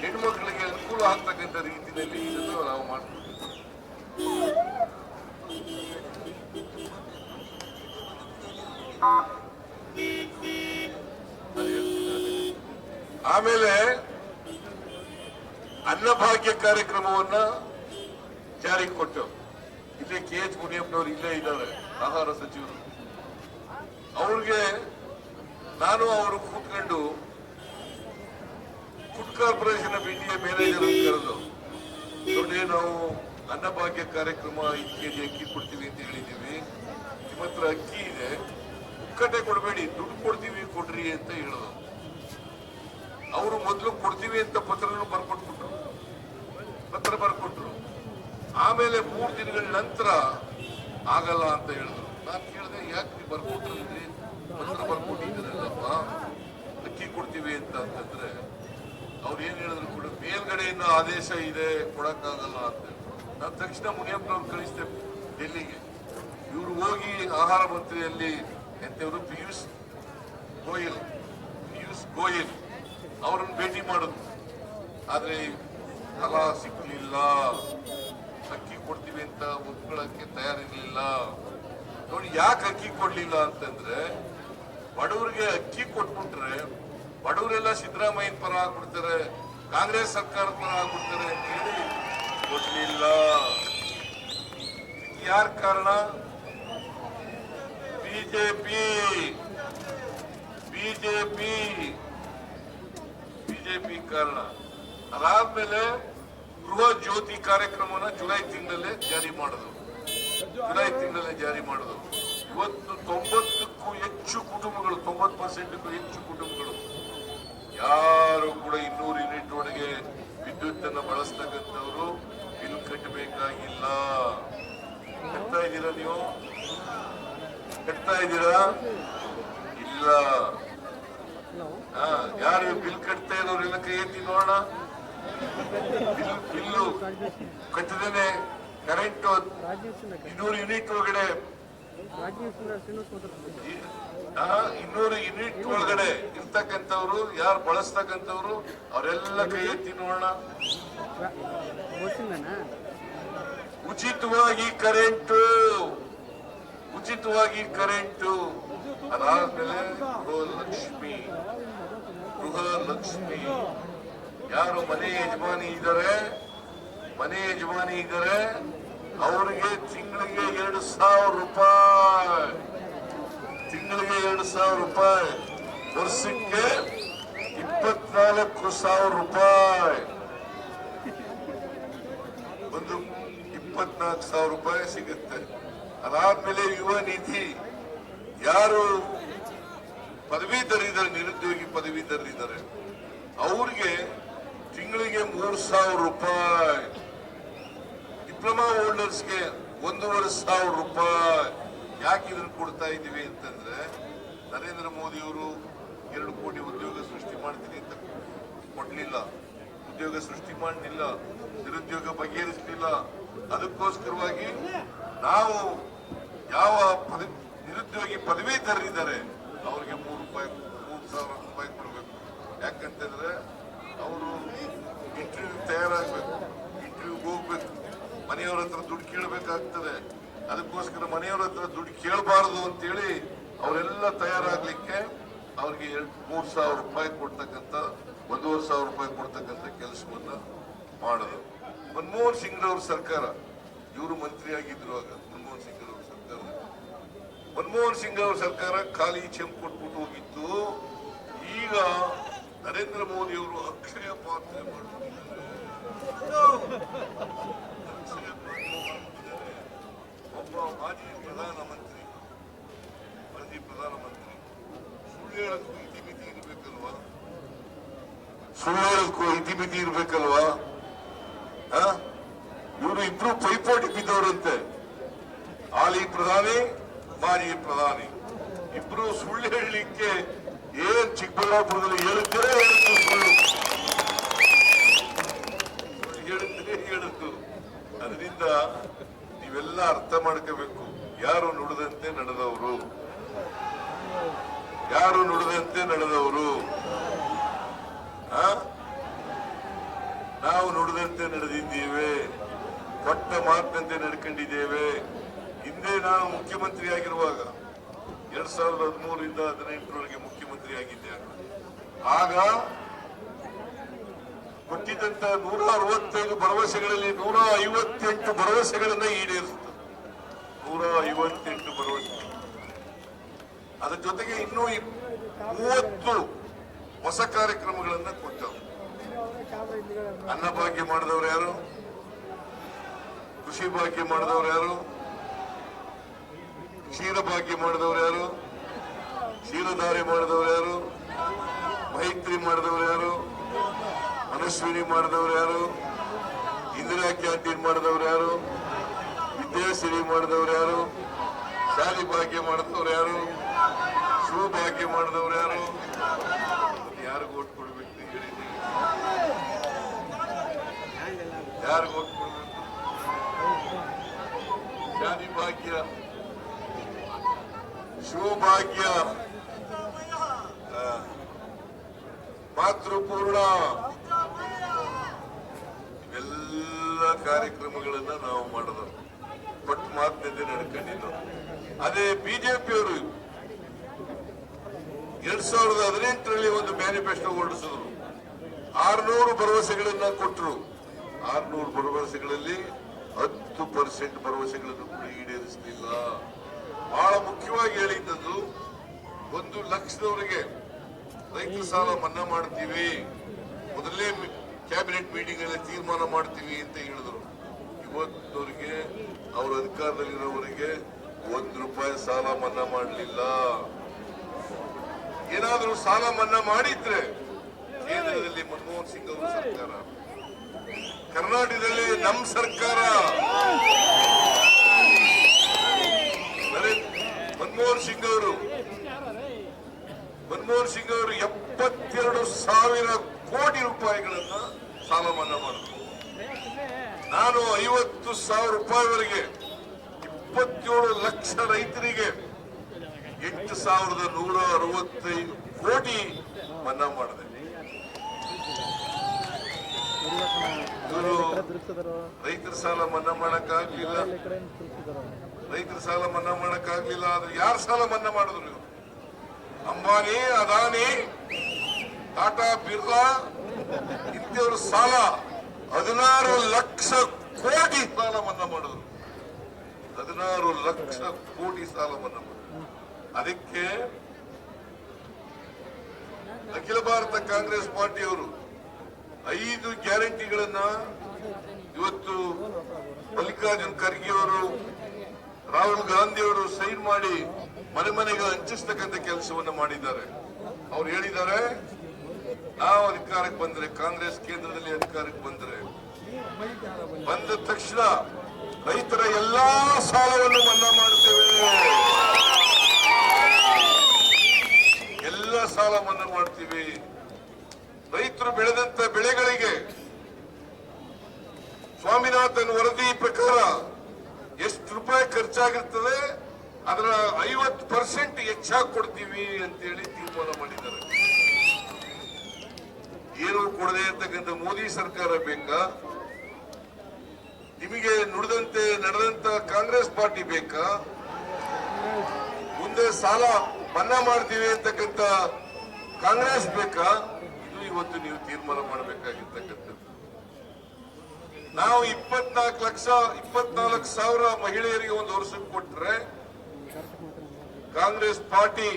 ಹೆಣ್ಮಕ್ಳಿಗೆ ಅನುಕೂಲ ಆಗ್ತಕ್ಕಂಥ ರೀತಿಯಲ್ಲಿ ಇದನ್ನು ನಾವು ಮಾಡ್ತೀವಿ. ಆಮೇಲೆ ಅನ್ನಭಾಗ್ಯ ಕಾರ್ಯಕ್ರಮವನ್ನ ಜಾರಿಗೆ ಕೊಟ್ಟೆವು ಇಲ್ಲೇ ಕೆ ಎಚ್ ಮುನಿಯಪ್ಪನವರು ಇಲ್ಲೇ ಇದ್ದಾರೆ, ಆಹಾರ ಸಚಿವರು. ಅವ್ರಿಗೆ ನಾನು ಅವರು ಕೂತ್ಕೊಂಡು food corporation of India manager ಕರೆದು ನಾವು ಅನ್ನಭಾಗ್ಯ ಕಾರ್ಯಕ್ರಮ ಐದು ಕೆಜಿ ಅಕ್ಕಿ ಕೊಡ್ತೀವಿ ಅಂತ ಹೇಳಿದೀವಿ ನಿಮ್ಮ ಹತ್ರ ಅಕ್ಕಿ ಇದೆ. ಉಕ್ಕಟೆ ಕೊಡಬೇಡಿ, ದುಡ್ಡು ಕೊಡ್ತೀವಿ, ಕೊಡ್ರಿ ಅಂತ ಹೇಳೋದು. ಅವರು ಮೊದಲು ಕೊಡ್ತೀವಿ ಅಂತ ಪತ್ರನೂ ಬರ್ಕೊಟ್ಬಿಟ್ರು. ಪತ್ರ ಬರ್ಕೊಟ್ರು. ಆಮೇಲೆ ಮೂರು ದಿನಗಳ ನಂತರ ಆಗಲ್ಲ ಅಂತ ಹೇಳಿದ್ರು. ನಾನು ಕೇಳಿದೆ, ಯಾಕೆ ನೀವು ಬರ್ಕೊಟ್ರಿ ಪತ್ರ ಬರ್ಕೊಟ್ಟಿದ್ದೀರಲ್ಲಪ್ಪ. ಅಕ್ಕಿ ಕೊಡ್ತೀವಿ ಅಂತ ಅಂತಂದ್ರೆ, ಅವ್ರು ಏನು ಹೇಳಿದ್ರು ಕೂಡ, ಮೇಲ್ಗಡೆಯಿಂದ ಆದೇಶ ಇದೆ, ಕೊಡಕ್ಕಾಗಲ್ಲ ಅಂತ ನಾನು ತಕ್ಷಣ ಮುನಿಯಪ್ಪನವ್ರು ಕಳಿಸ್ತೇವೆ ಡೆಲ್ಲಿಗೆ ಇವರು ಹೋಗಿ ಆಹಾರ ಮಂತ್ರಿಯಲ್ಲಿ ಎಂತವರು ಪಿಯೂಷ್ ಗೋಯಲ್. ಪಿಯೂಷ್ ಗೋಯಲ್. ಅವರನ್ನು ಭೇಟಿ ಮಾಡೋದು. ಆದರೆ ಫಲ ಸಿಕ್ಕಲಿಲ್ಲ ಅಕ್ಕಿ ಕೊಡ್ತೀವಿ ಅಂತ ಒಪ್ಕೊಳ್ಳೋಕ್ಕೆ ತಯಾರಿರಲಿಲ್ಲ. ನೋಡಿ, ಯಾಕೆ ಅಕ್ಕಿ ಕೊಡಲಿಲ್ಲ ಅಂತಂದ್ರೆ, ಬಡವರಿಗೆ ಅಕ್ಕಿ ಕೊಟ್ಬಿಟ್ರೆ, ಬಡವರೆಲ್ಲ ಸಿದ್ದರಾಮಯ್ಯನ ಪರ ಆಗ್ಬಿಡ್ತಾರೆ, ಕಾಂಗ್ರೆಸ್ ಸರ್ಕಾರದ ಪರ ಆಗ್ಬಿಡ್ತಾರೆ ಅಂತ ಹೇಳಿ ಕೊಡ್ಲಿಲ್ಲ. ಯಾರ ಕಾರಣ? ಬಿಜೆಪಿ. ಬಿಜೆಪಿ. ಬಿಜೆಪಿ ಕಾರಣ. ಅದಾದ್ಮೇಲೆ ಗೃಹ ಜ್ಯೋತಿ ಕಾರ್ಯಕ್ರಮನ ಜುಲೈ ತಿಂಗಳಲ್ಲೇ ಜಾರಿ ಮಾಡಿದ್ರು ಜುಲೈ ತಿಂಗಳಲ್ಲೇ ಜಾರಿ ಮಾಡಿದ್ರು ಇವತ್ತು ತೊಂಬತ್ತಕ್ಕೂ ಹೆಚ್ಚು ಕುಟುಂಬಗಳು, ತೊಂಬತ್ತು ಪರ್ಸೆಂಟ್ಗೂ ಹೆಚ್ಚು ಕುಟುಂಬಗಳು. ಯಾರು ಕೂಡ ಇನ್ನೂರು ಯೂನಿಟ್ ಒಳಗೆ ವಿದ್ಯುತ್ ಅನ್ನು ಬಳಸ್ತಕ್ಕಂಥವ್ರು ಕಟ್ಟಬೇಕಾಗಿಲ್ಲ. ಕಟ್ತಾ ಇದ್ದೀರಾ ನೀವು? ಕಟ್ತಾ ಇದ್ದೀರಾ? ಇಲ್ಲ. ಯಾರು ಬಿಲ್ ಕಟ್ತಾ ಇರೋರೆಲ್ಲ ಕೈ ಎತ್ತಿ ನೋಡೋಣ. ಬಿಲ್, ಬಿಲ್ಲು ಕಟ್ಟದೇನೆ ಕರೆಂಟ್ ಇನ್ನೂರು ಯೂನಿಟ್ ಒಳಗಡೆ. ಇನ್ನೂರು ಯೂನಿಟ್ ಒಳಗಡೆ ಇರ್ತಕ್ಕಂಥವ್ರು, ಯಾರು ಬಳಸ್ತಕ್ಕಂಥವ್ರು, ಅವರೆಲ್ಲ ಕೈ ಎತ್ತಿ ನೋಡೋಣ. ಉಚಿತವಾಗಿ ಕರೆಂಟು. ಉಚಿತವಾಗಿ ಕರೆಂಟು. ಅದಾದ್ಮೇಲೆ ಗೃಹಲಕ್ಷ್ಮಿ. ಗೃಹಲಕ್ಷ್ಮಿ. ಯಾರು ಮನೆ ಯಜಮಾನಿ ಇದ್ದಾರೆ ಮನೆ ಯಜಮಾನಿ ಇದ್ದಾರೆ ಅವರಿಗೆ ತಿಂಗಳಿಗೆ ಎರಡು ಸಾವಿರ ರೂಪಾಯಿ. ತಿಂಗಳಿಗೆ ಎರಡು ಸಾವಿರ ರೂಪಾಯಿ. ವರ್ಷಕ್ಕೆ ಇಪ್ಪತ್ನಾಲ್ಕು ಸಾವಿರ ರೂಪಾಯಿ. ಒಂದು ಇಪ್ಪತ್ನಾಲ್ಕು ಸಾವಿರ ರೂಪಾಯಿ ಸಿಗುತ್ತೆ. ಅದಾದ್ಮೇಲೆ ಯುವ ನಿಧಿ. ಯಾರು ಪದವೀಧರಿದ್ದಾರೆ ನಿರುದ್ಯೋಗಿ ಪದವೀಧರಿದ್ದಾರೆ ಅವ್ರಿಗೆ ತಿಂಗಳಿಗೆ ಮೂರು ಸಾವಿರ ರೂಪಾಯಿ. ಡಿಪ್ಲೊಮಾ ಹೋಲ್ಡರ್ಸ್ಗೆ ಒಂದೂವರೆ ಸಾವಿರ ರೂಪಾಯಿ. ಯಾಕೆ ಇದನ್ನು ಕೊಡ್ತಾ ಇದ್ದೀವಿ ಅಂತಂದ್ರೆ, ನರೇಂದ್ರ ಮೋದಿ ಅವರು ಎರಡು ಕೋಟಿ ಉದ್ಯೋಗ ಸೃಷ್ಟಿ ಮಾಡ್ತೀನಿ ಅಂತ ಕೊಡ್ಲಿಲ್ಲ. ಉದ್ಯೋಗ ಸೃಷ್ಟಿ ಮಾಡಲಿಲ್ಲ, ನಿರುದ್ಯೋಗ ಬಗೆಹರಿಸಲಿಲ್ಲ. ಅದಕ್ಕೋಸ್ಕರವಾಗಿ ನಾವು ಯಾವ ನಿರುದ್ಯೋಗಿ ಪದವೀಧರರಿದ್ದಾರೆ, ಅವರಿಗೆ ಮೂರು ರೂಪಾಯಿ, ಮೂರು ಸಾವಿರ ರೂಪಾಯಿ ಕೊಡಬೇಕು. ಯಾಕಂತಂದ್ರೆ ಅವರು ಇಂಟರ್ವ್ಯೂ ತಯಾರಾಗಬೇಕು ಇಂಟರ್ವ್ಯೂಗೆ ಹೋಗ್ಬೇಕು. ಮನೆಯವ್ರ ಹತ್ರ ದುಡ್ಡು ಕೇಳಬೇಕಾಗ್ತದೆ. ಅದಕ್ಕೋಸ್ಕರ ಮನೆಯವ್ರ ಹತ್ರ ದುಡ್ಡು ಕೇಳಬಾರದು ಅಂತೇಳಿ ಅವರೆಲ್ಲ ತಯಾರಾಗಲಿಕ್ಕೆ ಅವ್ರಿಗೆ ಮೂರು ಸಾವಿರ ರೂಪಾಯಿ ಕೊಡ್ತಕ್ಕಂತ ಒಂದೂವರೆ ಸಾವಿರ ರೂಪಾಯಿ ಕೊಡ್ತಕ್ಕಂಥ ಕೆಲಸವನ್ನ ಮಾಡಿದ್ರು ಮನಮೋಹನ್ ಸಿಂಗ್ ಅವ್ರ ಸರ್ಕಾರ, ಇವರು ಮಂತ್ರಿಯಾಗಿದ್ರು ಆಗ ಮನಮೋಹನ್ ಸಿಂಗ್ ಅವ್ರ ಸರ್ಕಾರ. ಮನಮೋಹನ್ ಸಿಂಗ್ ಅವ್ರ ಸರ್ಕಾರ ಖಾಲಿ ಚೆಂಪ್ ಕೊಟ್ಬಿಟ್ಟು ಹೋಗಿತ್ತು. ಈಗ ನರೇಂದ್ರ ಮೋದಿ ಅವರು ಅಕ್ಷಯ ಪಾತ್ರೆ ಒಬ್ಬ ಮಾಜಿ ಪ್ರಧಾನಮಂತ್ರಿ ಮಾಜಿ ಪ್ರಧಾನಮಂತ್ರಿ, ಸುಳ್ಳು ಸುಳ್ಳು ಹೇಳಕ್ಕೂ ಬಿದ್ದಿ ಇರ್ಬೇಕಲ್ವಾ? ಇವ್ರು ಇಬ್ರು ಪೈಪೋಟಿ ಬಿದ್ದವರಂತೆ. ಹಾಲಿ ಪ್ರಧಾನಿ ಮಾಜಿ ಪ್ರಧಾನಿ. ಇಬ್ರು ಸುಳ್ಳು ಹೇಳಲಿಕ್ಕೆ ಏನ್ ಚಿಕ್ಕಬಳ್ಳಾಪುರದಲ್ಲಿ ಹೇಳುತ್ತಾರೆ ಹೇಳುತ್ತು ಸುಳ್ಳು. ಅದರಿಂದ ನೀವೆಲ್ಲ ಅರ್ಥ ಮಾಡ್ಕೋಬೇಕು. ಯಾರು ನುಡಿದಂತೆ ನಡೆದವರು? ಯಾರು ನುಡಿದಂತೆ ನಡೆದವರು? ನಾವು ನುಡಿದಂತೆ ನಡೆದಿದ್ದೇವೆ, ಕೊಟ್ಟ ಮಾತಿನಂತೆ ನಡ್ಕೊಂಡಿದ್ದೇವೆ. ಹಿಂದೆ ನಾನು ಮುಖ್ಯಮಂತ್ರಿ ಆಗಿರುವಾಗ ಎರಡ್ ಸಾವಿರದ ಹದಿಮೂರರಿಂದ ಹದಿನೆಂಟರವರೆಗೆ ಮುಖ್ಯಮಂತ್ರಿ ಆಗಿದ್ದೆ ಆಗ ಕೊಟ್ಟಿದ್ದಂತ ನೂರ ಅರವತ್ತೈದು ಭರವಸೆಗಳಲ್ಲಿ ನೂರ ಐವತ್ತೆಂಟು ಭರವಸೆಗಳನ್ನ ಈಡೇರಿಸಿತು. ನೂರ ಐವತ್ತೆಂಟು ಭರವಸೆ. ಅದರ ಜೊತೆಗೆ ಇನ್ನೂ ಮೂವತ್ತು ಹೊಸ ಕಾರ್ಯಕ್ರಮಗಳನ್ನ ಕೊಟ್ಟವು ಅನ್ನಭಾಗ್ಯ ಮಾಡಿದವರು ಯಾರು ಕೃಷಿ ಭಾಗ್ಯ ಮಾಡಿದವರು ಯಾರು ಕ್ಷೀರ ಭಾಗ್ಯ ಮಾಡಿದವರು ಯಾರು ಕ್ಷೀರಧಾರೆ ಮಾಡಿದವರು ಯಾರು ಮೈತ್ರಿ ಮಾಡಿದವರು ಯಾರು ಮನಸ್ವಿನಿ ಮಾಡಿದವರು ಯಾರು ಇಂದಿರಾ ಕ್ಯಾಂಟೀನ್ ಮಾಡಿದವರು ಯಾರು ವಿದ್ಯಾಸಿರಿ ಮಾಡಿದವರು ಯಾರು ಶಾಲಿ ಭಾಗ್ಯ ಮಾಡಿದವರು ಯಾರು ಶಿವಭಾಗ್ಯ ಮಾಡಿದವರು ಯಾರು ಯಾರು ಓಟ್ ಕೊಡ್ಬೇಕು ನೀವು ಯಾರಿಗೂ ಯಾರು ಓಟ್ ಕೊಡ್ಬೇಕು? ಶಾಲಿ ಭಾಗ್ಯ. ಶಿವಭಾಗ್ಯ ಮಾತೃಪೂರ್ಣ. ಇವೆಲ್ಲ ಕಾರ್ಯಕ್ರಮಗಳನ್ನ ನಾವು ಮಾಡಿದ್ರು ಪಟ್ಟು ಮಾತಿನಿಂದ ನಡ್ಕೊಂಡಿದ್ದು. ಅದೇ ಬಿಜೆಪಿಯವರು ಎರಡ್ ಸಾವಿರದ ಹದಿನೆಂಟರಲ್ಲಿ ಒಂದು ಮ್ಯಾನಿಫೆಸ್ಟೋ ಹೊರಡಿಸಿದ್ರು. ಆರ್ನೂರು ಭರವಸೆಗಳನ್ನ ಕೊಟ್ಟರು ಆರ್ನೂರು ಭರವಸೆಗಳಲ್ಲಿ ಹತ್ತು ಪರ್ಸೆಂಟ್ ಭರವಸೆಗಳನ್ನು ಕೂಡ ಈಡೇರಿಸಲಿಲ್ಲ. ಬಹಳ ಮುಖ್ಯವಾಗಿ ಹೇಳಿದ್ದದ್ದು, ಒಂದು ಲಕ್ಷದವರೆಗೆ ರೈತರ ಸಾಲ ಮನ್ನಾ ಮಾಡ್ತೀವಿ. ಮೊದಲೇ ಕ್ಯಾಬಿನೆಟ್ ಮೀಟಿಂಗ್ ಅಲ್ಲಿ ತೀರ್ಮಾನ ಮಾಡ್ತೀವಿ ಅಂತ ಹೇಳಿದ್ರು. ಇವತ್ತವರಿಗೆ, ಅವರ ಅಧಿಕಾರದಲ್ಲಿರೋವರಿಗೆ ಒಂದು ರೂಪಾಯಿ ಸಾಲ ಮನ್ನಾ ಮಾಡಲಿಲ್ಲ. ಏನಾದರೂ ಸಾಲ ಮನ್ನಾ ಮಾಡಿದ್ರೆ ಕೇಂದ್ರದಲ್ಲಿ ಮನಮೋಹನ್ ಸಿಂಗ್ ಅವರ ಸರ್ಕಾರ. ಕರ್ನಾಟಕದಲ್ಲಿ ನಮ್ಮ ಸರ್ಕಾರ. ಮನಮೋಹನ್ ಸಿಂಗ್ ಅವರು. ಮನಮೋಹನ್ ಸಿಂಗ್ ಅವರು ಎಪ್ಪತ್ತೆರಡು ಸಾವಿರ ಕೋಟಿ ರೂಪಾಯಿಗಳನ್ನ ಸಾಲ ಮನ್ನಾ ಮಾಡಿದ್ರು. ನಾನು ಐವತ್ತು ಸಾವಿರ ರೂಪಾಯಿವರೆಗೆ ಇಪ್ಪತ್ತೇಳು ಲಕ್ಷ ರೈತರಿಗೆ ಎಂಟು ಸಾವಿರದ ನೂರ ಅರವತ್ತೈದು ಕೋಟಿ ಮನ್ನಾ ಮಾಡಿದೆ. ರೈತರ ಸಾಲ ಮನ್ನಾ ಮಾಡಕ್ಕಾಗ್ಲಿಲ್ಲ. ರೈತರ ಸಾಲ ಮನ್ನಾ ಮಾಡಕ್ಕಾಗ್ಲಿಲ್ಲ ಆದ್ರೆ ಯಾರ ಸಾಲ ಮನ್ನಾ ಮಾಡಿದ್ರು ಇವರು? ಅಂಬಾನಿ, ಅದಾನಿ, ಟಾಟಾ, ಬಿರ್ಲಾ, ಇಂಥವ್ರ ಸಾಲ ಹದಿನಾರು ಲಕ್ಷ ಕೋಟಿ ಸಾಲ ಮನ್ನಾ ಮಾಡಿದ್ರು. ಹದಿನಾರು ಲಕ್ಷ ಕೋಟಿ ಸಾಲ ಮನ್ನಾ ಅದಕ್ಕೆ ಅಖಿಲ ಭಾರತ ಕಾಂಗ್ರೆಸ್ ಪಾರ್ಟಿಯವರು ಐದು ಗ್ಯಾರಂಟಿಗಳನ್ನ ಇವತ್ತು ಮಲ್ಲಿಕಾರ್ಜುನ್ ಖರ್ಗೆ ಅವರು, ರಾಹುಲ್ ಗಾಂಧಿ ಅವರು ಸೈನ್ ಮಾಡಿ ಮನೆ ಮನೆಗೆ ಹಂಚಿಸ್ತಕ್ಕಂಥ ಕೆಲಸವನ್ನು ಮಾಡಿದ್ದಾರೆ. ಅವ್ರು ಹೇಳಿದ್ದಾರೆ, ನಾವು ಅಧಿಕಾರಕ್ಕೆ ಬಂದ್ರೆ, ಕಾಂಗ್ರೆಸ್ ಕೇಂದ್ರದಲ್ಲಿ ಅಧಿಕಾರಕ್ಕೆ ಬಂದ್ರೆ, ಬಂದ ತಕ್ಷಣ ರೈತರ ಎಲ್ಲಾ ಸಾಲವನ್ನು ಮನ್ನಾ ಮಾಡುತ್ತೇವೆ. ಎಲ್ಲ ಸಾಲ ಮನ್ನಾ ಮಾಡ್ತೀವಿ. ರೈತರು ಬೆಳೆದಂತ ಬೆಳೆಗಳಿಗೆ ಸ್ವಾಮಿನಾಥನ್ ವರದಿ ಪ್ರಕಾರ ಎಷ್ಟು ರೂಪಾಯಿ ಖರ್ಚಾಗಿರ್ತದೆ ಅದರ ಐವತ್ತು ಪರ್ಸೆಂಟ್ ಹೆಚ್ಚಾಗಿ ಕೊಡ್ತೀವಿ ಅಂತೇಳಿ ತೀರ್ಮಾನ ಮಾಡಿದ್ದಾರೆ. ಏನು ಕೊಡದೆ ಇರ್ತಕ್ಕಂಥ ಮೋದಿ ಸರ್ಕಾರ ಬೇಕಾ? ನಿಮಗೆ ನುಡಿದಂತೆ ನಡೆದಂತ ಕಾಂಗ್ರೆಸ್ ಪಾರ್ಟಿ ಬೇಕಾ? ಮುಂದೆ ಸಾಲ ಮನ್ನಾ ಮಾಡ್ತೀವಿ ಅಂತಕ್ಕಂಥ ಕಾಂಗ್ರೆಸ್ ಬೇಕಾ? ಇದು ಇವತ್ತು ನೀವು ತೀರ್ಮಾನ ಮಾಡಬೇಕಾಗಿರ್ತಕ್ಕಂಥದ್ದು. ನಾವು ಇಪ್ಪತ್ನಾಲ್ಕು ಲಕ್ಷ, ಇಪ್ಪತ್ನಾಲ್ಕು ಸಾವಿರ ಮಹಿಳೆಯರಿಗೆ ಒಂದು ವರ್ಷಕ್ಕೆ ಕೊಟ್ರೆ ಕಾಂಗ್ರೆಸ್ ಪಾರ್ಟಿ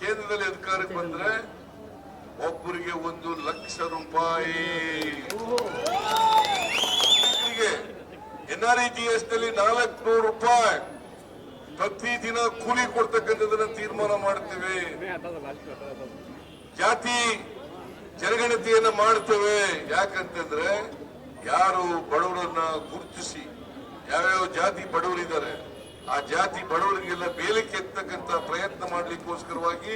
ಕೇಂದ್ರದಲ್ಲಿ ಅಧಿಕಾರಕ್ಕೆ ಬಂದ್ರೆ ಒಬ್ಬರಿಗೆ ಒಂದು ಲಕ್ಷ ರೂಪಾಯಿ. ಎನ್ ಆರ್ ಇ ಜಿ ಎಸ್ನಲ್ಲಿ ನಾಲ್ಕುನೂರು ರೂಪಾಯಿ. ಪ್ರತಿದಿನ ಕೂಲಿ ಕೊಡ್ತಕ್ಕಂಥದನ್ನ ತೀರ್ಮಾನ ಮಾಡ್ತೇವೆ. ಜಾತಿ ಜನಗಣತಿಯನ್ನ ಮಾಡ್ತೇವೆ. ಯಾಕಂತಂದ್ರೆ ಯಾರು ಬಡವರನ್ನ ಗುರುತಿಸಿ, ಯಾವ್ಯಾವ ಜಾತಿ ಬಡವರಿದ್ದಾರೆ, ಆ ಜಾತಿ ಬಡವರಿಗೆಲ್ಲ ಬೇಲಿಕ್ಕೆ ಎತ್ತಕ್ಕಂತ ಪ್ರಯತ್ನ ಮಾಡ್ಲಿಕ್ಕೋಸ್ಕರವಾಗಿ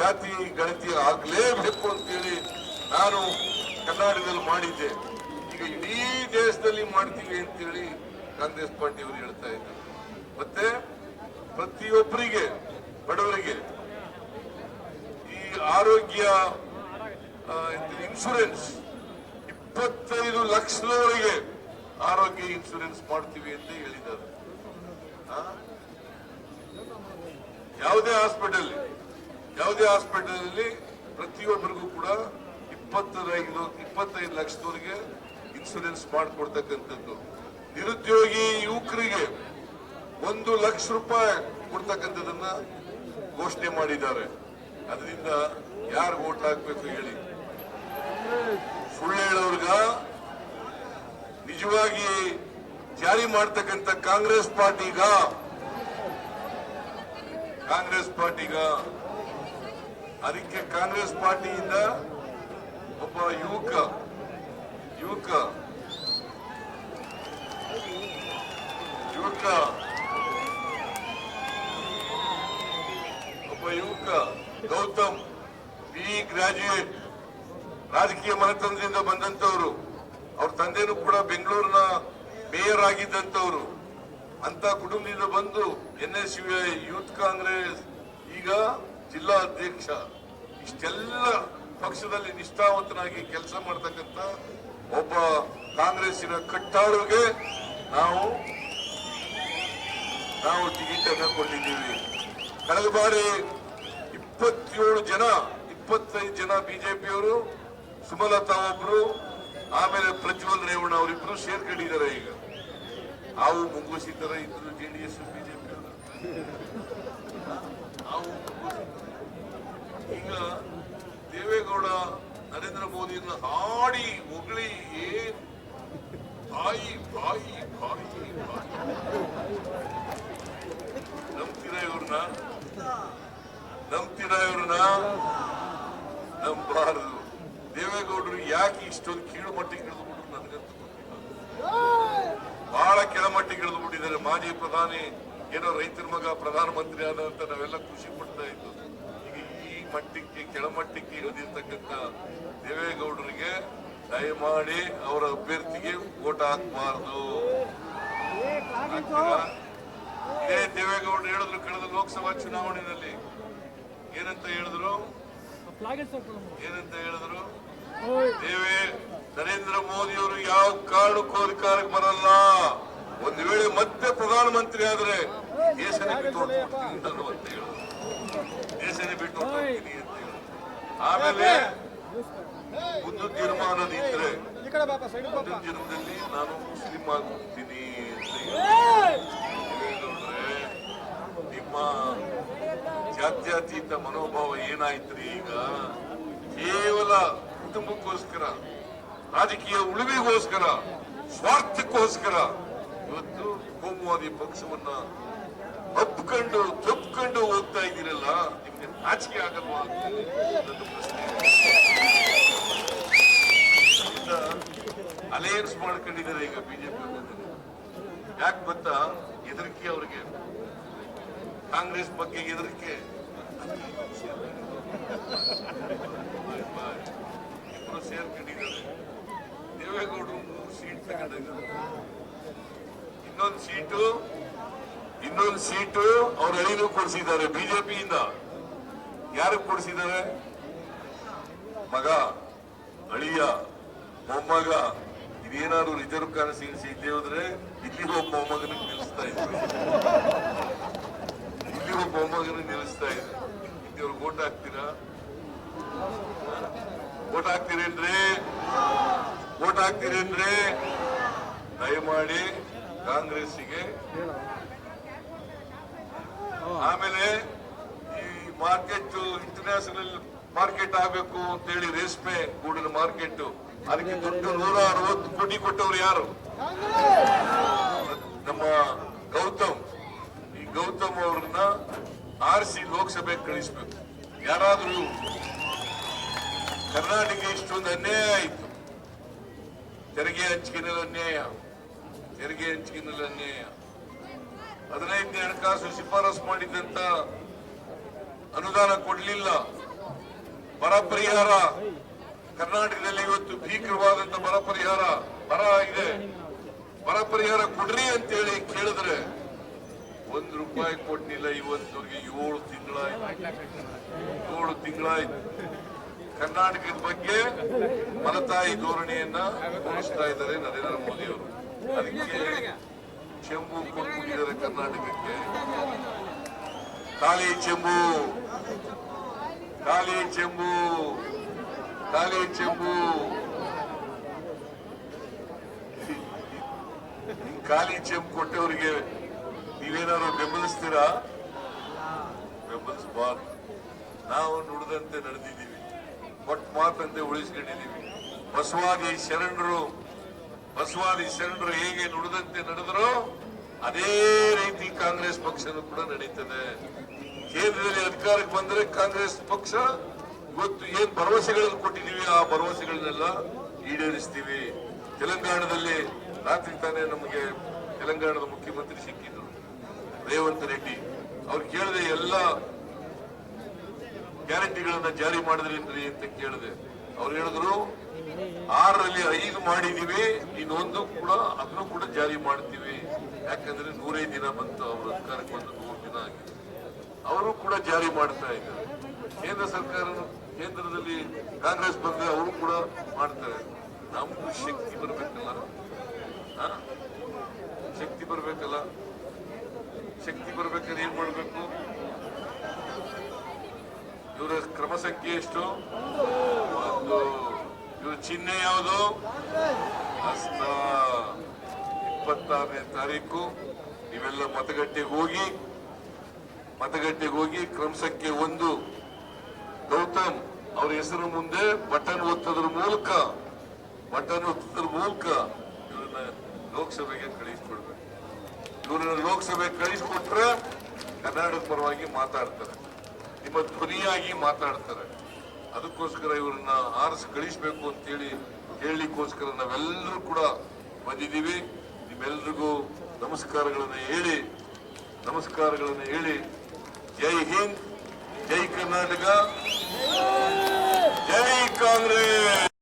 ಜಾತಿ ಗಣತಿ ಆಗ್ಲೇಬೇಕು ಅಂತೇಳಿ ನಾನು ಕರ್ನಾಟಕದಲ್ಲಿ ಮಾಡಿದ್ದೆ. ಈಗ ಇಡೀ ದೇಶದಲ್ಲಿ ಮಾಡ್ತೀವಿ ಅಂತೇಳಿ ಕಾಂಗ್ರೆಸ್ ಪಾರ್ಟಿಯವರು ಹೇಳ್ತಾ ಇದ್ದಾರೆ. ಮತ್ತೆ ಪ್ರತಿಯೊಬ್ಬರಿಗೆ, ಬಡವರಿಗೆ ಈ ಆರೋಗ್ಯ ಇನ್ಶೂರೆನ್ಸ್ ಇಪ್ಪತ್ತೈದು ಲಕ್ಷದವರೆಗೆ ಆರೋಗ್ಯ ಇನ್ಶೂರೆನ್ಸ್ ಮಾಡ್ತೀವಿ ಅಂತ ಹೇಳಿದ್ದಾರೆ? ಯಾವುದೇ ಹಾಸ್ಪಿಟಲ್ ಯಾವುದೇ ಹಾಸ್ಪಿಟಲ್ ಅಲ್ಲಿ ಪ್ರತಿಯೊಬ್ಬರಿಗೂ ಕೂಡ ಇಪ್ಪತ್ತೈದು ಇಪ್ಪತ್ತೈದು ಲಕ್ಷದವರೆಗೆ ಇನ್ಶೂರೆನ್ಸ್ ಮಾಡಿಕೊಡ್ತಕ್ಕಂಥದ್ದು ನಿರುದ್ಯೋಗಿ ಯುವಕರಿಗೆ ಒಂದು ಲಕ್ಷ ರೂಪಾಯಿ ಕೊಡ್ತಕ್ಕಂಥದ್ದನ್ನ ಘೋಷಣೆ ಮಾಡಿದ್ದಾರೆ. ಅದರಿಂದ ಯಾರು ಓಟ್ ಹಾಕ್ಬೇಕು ಹೇಳಿ? ಸುಳ್ಳು ಹೇಳೋರ್ಗ ನಿಜವಾಗಿ ಜಾರಿ ಮಾಡ್ತಕ್ಕಂಥ ಕಾಂಗ್ರೆಸ್ ಪಾರ್ಟಿಗ ಕಾಂಗ್ರೆಸ್ ಪಾರ್ಟಿಗ, ಅದಕ್ಕೆ ಕಾಂಗ್ರೆಸ್ ಪಾರ್ಟಿಯಿಂದ ಒಬ್ಬ ಯುವಕ ಯುವಕ ಯುವಕ ಯುವಕ ಗೌತಮ್ ಬಿ ಗ್ರಾಜುಯೇಟ್ ರಾಜಕೀಯ ಮನೆತನದಿಂದ ಬಂದಂತವರು ಅವ್ರ ತಂದೆನೂ ಕೂಡ ಬೆಂಗಳೂರಿನ ಮೇಯರ್ ಆಗಿದ್ದಂತವ್ರು ಅಂತ ಕುಟುಂಬದಿಂದ ಬಂದು ಎನ್ ಎಸ್ ಯೂತ್ ಕಾಂಗ್ರೆಸ್ ಈಗ ಜಿಲ್ಲಾ ಅಧ್ಯಕ್ಷ. ಇಷ್ಟೆಲ್ಲ ಪಕ್ಷದಲ್ಲಿ ನಿಷ್ಠಾವಂತನಾಗಿ ಕೆಲಸ ಮಾಡ್ತಕ್ಕಂಥ ಒಬ್ಬ ಕಾಂಗ್ರೆಸ್ಸಿನ ಕಟ್ಟಾಳುಗೆ ನಾವು ನಾವು ಟಿಕೆಟ್ ಅನ್ನು ಕೊಟ್ಟಿದ್ದೀವಿ. ಕಳೆದ ಬಾರಿ ಇಪ್ಪತ್ತೇಳು ಜನ, ಇಪ್ಪತ್ತೈದು ಜನ ಬಿಜೆಪಿಯವರು, ಸುಮಲತಾ ಒಬ್ರು, ಆಮೇಲೆ ಪ್ರಜ್ವಲ್ ರೇವಣ್ಣ ಅವರಿಬ್ರು ಸೇರ್ಕೊಂಡಿದ್ದಾರೆ ಈಗ. ಹಾವು ಮುಂಗುಸಿ ತರ ಇದ್ರು ಜೆಡಿಎಸ್ ಬಿಜೆಪಿ ಹಾವು. ಈಗ ದೇವೇಗೌಡ, ನರೇಂದ್ರ ಮೋದಿಯನ್ನ ಹಾಡಿ ಹೊಗಳಿ ಏನ್ ಬಾಯಿ ಬಾಯಿ ಬಾಯಿ ಬಾಯಿ. ನಂಬ್ತೀರಾ ಇವ್ರನ್ನ ನಂಬ್ತೀರಾ ಇವ್ರನ್ನ ನಂಬಾರದು ದೇವೇಗೌಡರು ಯಾಕೆ ಇಷ್ಟೊಂದು ಕೀಳು ಮಟ್ಟಿಗೆ ಇಳಿದ್ಬಿಟ್ರು ನನಗಂತೂ ಬಹಳ ಕೆಳಮಟ್ಟಿಗೆ ಇಳಿದು ಬಿಟ್ಟಿದ್ದಾರೆ ಮಾಜಿ ಪ್ರಧಾನಿ ಏನೋ ರೈತರ ಮಗ ಪ್ರಧಾನಮಂತ್ರಿ ಆದ ಅಂತ ನಾವೆಲ್ಲ ಖುಷಿ ಪಡ್ತಾ ಇದ್ದು ಈಗ ಈ ಮಟ್ಟಕ್ಕೆ ಕೆಳಮಟ್ಟಕ್ಕೆ ಇಳಿದಿರ್ತಕ್ಕಂಥ ದೇವೇಗೌಡರಿಗೆ ದಯಮಾಡಿ ಅವರ ಅಭ್ಯರ್ಥಿಗೆ ಓಟ್ ಹಾಕಬಾರ್ದು? ಇದೇ ದೇವೇಗೌಡರು ಹೇಳಿದ್ರು ಕಳೆದ ಲೋಕಸಭಾ ಚುನಾವಣೆಯಲ್ಲಿ. ಏನಂತ ಹೇಳಿದ್ರು? ಏನಂತ ಹೇಳಿದ್ರು? ದೇವೇ, ನರೇಂದ್ರ ಮೋದಿ ಅವರು ಯಾವ ಕಾರಣಕ್ಕೂ ಅಧಿಕಾರಕ್ಕೆ ಬರಲ್ಲ. ಒಂದು ವೇಳೆ ಮತ್ತೆ ಪ್ರಧಾನಮಂತ್ರಿ ಆದ್ರೆ ದೇಶನೇ ಬಿಟ್ಟು ಅಂತ ಹೇಳಿದ್ರು ದೇಶನೇ ಬಿಟ್ಟು ಹೊರ್ಟ್ಬಿಡ್ತೀನಿ ಅಂತ ಹೇಳಿದ್ರು ಆಮೇಲೆ ಒಂದು ತೀರ್ಮಾನ ಜನ್ಮದಲ್ಲಿ ನಾನು ಮುಸ್ಲಿಂ ಆಗುತ್ತೀನಿ ಅಂತ ನಿಮ್ಮ ಜಾತ್ಯತೀತ ಮನೋಭಾವ ಏನಾಯ್ತ್ರಿ ಈಗ? ಕೇವಲ ಕುಟುಂಬಕ್ಕೋಸ್ಕರ, ರಾಜಕೀಯ ಉಳಿವಿಗೋಸ್ಕರ, ಸ್ವಾರ್ಥಕ್ಕೋಸ್ಕರ ಇವತ್ತು ಕೋಮುವಾದಿ ಪಕ್ಷವನ್ನ ಒಪ್ಕೊಂಡು ತಪ್ಕೊಂಡು ಹೋಗ್ತಾ ಇದ್ದೀರಲ್ಲ, ನಿಮ್ಗೆ ನಾಚಿಕೆ ಆಗಲ್ವಾ ಅಲಯನ್ಸ್ ಮಾಡ್ಕೊಂಡಿದ್ದಾರೆ ಈಗ ಬಿಜೆಪಿ ಯಾಕೆ ಗೊತ್ತಾ? ಹೆದರಿಕೆ ಅವ್ರಿಗೆ. ಕಾಂಗ್ರೆಸ್ ಬಗ್ಗೆ ಇದಕ್ಕೆ ಇಬ್ಬರು ಸೇರ್ಕೊಂಡಿದ್ದಾರೆ ದೇವೇಗೌಡರು ಮೂರು ಸೀಟ್ ತಗೊಂಡಿದ್ದಾರೆ ಇನ್ನೊಂದು ಸೀಟು ಇನ್ನೊಂದು ಸೀಟು ಅವ್ರ ಐದು ಕೊಡಿಸಿದ್ದಾರೆ ಬಿಜೆಪಿಯಿಂದ. ಯಾರು ಕೊಡಿಸಿದ್ದಾರೆ? ಮಗ, ಅಳಿಯ, ಮೊಮ್ಮಗ, ಇದೇನಾದ್ರು ರಿಸರ್ವ್ ಕಾನ್ಸ್ಟಿಟ್ಯೂನ್ಸಿ ಇದ್ದೇ ಹೋದ್ರೆ ಇಲ್ಲಿ ಹೋಗಿ ಮೊಮ್ಮಗನಿಗೆ ನಿಲ್ಲಿಸ್ತಾ ಇದ್ರು. ಒಬ್ಬ ಮೊಮ್ಮಗನ ನಿಲ್ಲಿಸ್ತಾ ಇದ್ರು. ಇವ್ರು ಓಟ್ ಹಾಕ್ತೀರಾ? ಓಟ್ ಹಾಕ್ತೀರೇನ್ರಿ ಓಟ್ ಹಾಕ್ತೀರೇನ್ರಿ ದಯಮಾಡಿ ಕಾಂಗ್ರೆಸ್ಸಿಗೆ. ಆಮೇಲೆ ಈ ಮಾರ್ಕೆಟ್ ಇಂಟರ್ನ್ಯಾಷನಲ್ ಮಾರ್ಕೆಟ್ ಆಗಬೇಕು ಅಂತೇಳಿ ರೇಷ್ಮೆ ಗೂಡಿನ ಮಾರ್ಕೆಟ್ ಅದಕ್ಕೆ ದುಡ್ಡು ನೂರ ಅರವತ್ತು ಕೋಟಿ ಕೊಟ್ಟವ್ರು ಯಾರು? ನಮ್ಮ ಗೌತಮ್. ಗೌತಮ್ ಅವ್ರನ್ನ ಆರಿಸಿ ಲೋಕಸಭೆಗೆ ಕಳಿಸ್ಬೇಕು. ಯಾರಾದ್ರೂ ಕರ್ನಾಟಕ ಇಷ್ಟೊಂದು ಅನ್ಯಾಯ ಆಯಿತು. ತೆರಿಗೆ ಹಂಚಿಕೆನಲ್ಲಿ ಅನ್ಯಾಯ, ತೆರಿಗೆ ಹಂಚಿಕೆನಲ್ಲಿ ಅನ್ಯಾಯ. ಹದಿನೈದನೇ ಹಣಕಾಸು ಶಿಫಾರಸು ಮಾಡಿದಂತ ಅನುದಾನ ಕೊಡ್ಲಿಲ್ಲ. ಬರ ಪರಿಹಾರ. ಕರ್ನಾಟಕದಲ್ಲಿ ಇವತ್ತು ಭೀಕರವಾದಂತ ಬರ ಪರಿಹಾರ, ಬರ ಇದೆ. ಬರ ಪರಿಹಾರ ಕೊಡ್ರಿ ಅಂತೇಳಿ ಕೇಳಿದ್ರೆ ಒಂದ್ ರೂಪಾಯಿ ಕೊಟ್ಟಿಲ್ಲ ಇವತ್ತಿಗೆ ಏಳು ತಿಂಗಳಾಯ್ತು. ಏಳು ತಿಂಗಳಾಯ್ತು. ಕರ್ನಾಟಕದ ಬಗ್ಗೆ ಮಲತಾಯಿ ಧೋರಣೆಯನ್ನ ತೋರಿಸ್ತಾ ಇದ್ದಾರೆ ನರೇಂದ್ರ ಮೋದಿ ಅವರು ಅದಕ್ಕೆ ಚೆಂಬು ಕೊಟ್ಟಿದ್ದಾರೆ ಕರ್ನಾಟಕಕ್ಕೆ. ಖಾಲಿ ಚೆಂಬು. ಖಾಲಿ ಚೆಂಬು. ಖಾಲಿ ಚೆಂಬು. ಖಾಲಿ ಚೆಂಬು ಕೊಟ್ಟವರಿಗೆ ನೀವೇನಾದ್ರು ಬೆಂಬಲಿಸ್ತೀರಾ? ಬೆಂಬಲಿಸಬಾರ್ದು. ನಾವು ನುಡಿದಂತೆ ನಡೆದಿದ್ದೀವಿ. ಕೊಟ್ಟ ಮಾತಂತೆ ಉಳಿಸ್ಕೊಂಡಿದ್ದೀವಿ. ಬಸವಾದಿ ಶರಣರು ಬಸವಾದಿ ಶರಣರು ಹೇಗೆ ನುಡಿದಂತೆ ನಡೆದರೋ, ಅದೇ ರೀತಿ ಕಾಂಗ್ರೆಸ್ ಪಕ್ಷನೂ ಕೂಡ ನಡೀತದೆ. ಕೇಂದ್ರದಲ್ಲಿ ಅಧಿಕಾರಕ್ಕೆ ಬಂದರೆ ಕಾಂಗ್ರೆಸ್ ಪಕ್ಷ, ಇವತ್ತು ಏನ್ ಭರವಸೆಗಳನ್ನು ಕೊಟ್ಟಿದ್ದೀವಿ, ಆ ಭರವಸೆಗಳನ್ನೆಲ್ಲ ಈಡೇರಿಸ್ತೀವಿ. ತೆಲಂಗಾಣದಲ್ಲಿ ರಾತ್ರಿ ತಾನೇ ನಮಗೆ ತೆಲಂಗಾಣದ ಮುಖ್ಯಮಂತ್ರಿ ಸಿಕ್ಕಿದ್ರು. ರೇವಂತ್ ರೆಡ್ಡಿ, ಅವ್ರು ಕೇಳಿದೆ ಎಲ್ಲ ಗ್ಯಾರಂಟಿಗಳನ್ನ ಜಾರಿ ಮಾಡಿದ್ರೇನ್ರಿ ಅಂತ ಕೇಳಿದೆ. ಅವ್ರು ಹೇಳಿದ್ರು, ಆರರಲ್ಲಿ ಐದು ಮಾಡಿದೀವಿ, ಇನ್ನೊಂದು ಕೂಡ ಅದನ್ನು ಕೂಡ ಜಾರಿ ಮಾಡ್ತೀವಿ. ಯಾಕಂದ್ರೆ ನೂರೈದು ದಿನ ಬಂತು, ಅವ್ರ ಅಧಿಕಾರಕ್ಕೆ ಬಂದು ನೂರು ದಿನ ಆಗಿದೆ. ಅವರು ಕೂಡ ಜಾರಿ ಮಾಡ್ತಾ ಇದ್ದಾರೆ. ಕೇಂದ್ರ ಸರ್ಕಾರ, ಕೇಂದ್ರದಲ್ಲಿ ಕಾಂಗ್ರೆಸ್ ಬಂದ್ರೆ ಅವರು ಕೂಡ ಮಾಡ್ತಾರೆ. ನಮ್ಗೂ ಶಕ್ತಿ ಬರ್ಬೇಕಲ್ಲ? ಶಕ್ತಿ ಬರ್ಬೇಕಲ್ಲ. ಶಕ್ತಿ ಬರ್ಬೇಕಾದ್ರೆ ಏನ್ ಮಾಡಬೇಕು. ಇವರ ಕ್ರಮ ಸಂಖ್ಯೆ ಎಷ್ಟು? ಒಂದು, ಇವರ ಚಿಹ್ನೆ ಯಾವುದು? ಇಪ್ಪತ್ತಾರನೇ ತಾರೀಕು. ನೀವೆಲ್ಲ ಮತಗಟ್ಟೆಗೆ ಹೋಗಿ ಮತಗಟ್ಟೆಗೆ ಹೋಗಿ ಕ್ರಮ ಸಂಖ್ಯೆ ಒಂದು. ಗೌತಮ್ ಅವ್ರ ಹೆಸರು ಮುಂದೆ ಬಟನ್ ಒತ್ತೋದ್ರ ಮೂಲಕ, ಬಟನ್ ಒತ್ತೋದ್ರ ಮೂಲಕ ಇವರನ್ನ ಲೋಕಸಭೆಗೆ ಕಳಿಸ್ಕೊಡ್ಬೇಕು. ಇವ್ರನ್ನ ಲೋಕಸಭೆ ಕಳಿಸಿಕೊಟ್ರೆ ಕರ್ನಾಟಕದ ಪರವಾಗಿ ಮಾತಾಡ್ತಾರೆ. ನಿಮ್ಮ ಧ್ವನಿಯಾಗಿ ಮಾತಾಡ್ತಾರೆ. ಅದಕ್ಕೋಸ್ಕರ ಇವರನ್ನ ಆರಿಸಿ ಕಳಿಸ್ಬೇಕು ಅಂತೇಳಿ ಹೇಳಲಿಕ್ಕೋಸ್ಕರ ನಾವೆಲ್ಲರೂ ಕೂಡ ಬಂದಿದ್ದೀವಿ. ನಿಮ್ಮೆಲ್ರಿಗೂ ನಮಸ್ಕಾರಗಳನ್ನು ಹೇಳಿ ನಮಸ್ಕಾರಗಳನ್ನು ಹೇಳಿ. ಜೈ ಹಿಂದ್, ಜೈ ಕರ್ನಾಟಕ. ಜೈ ಕಾಂಗ್ರೆಸ್!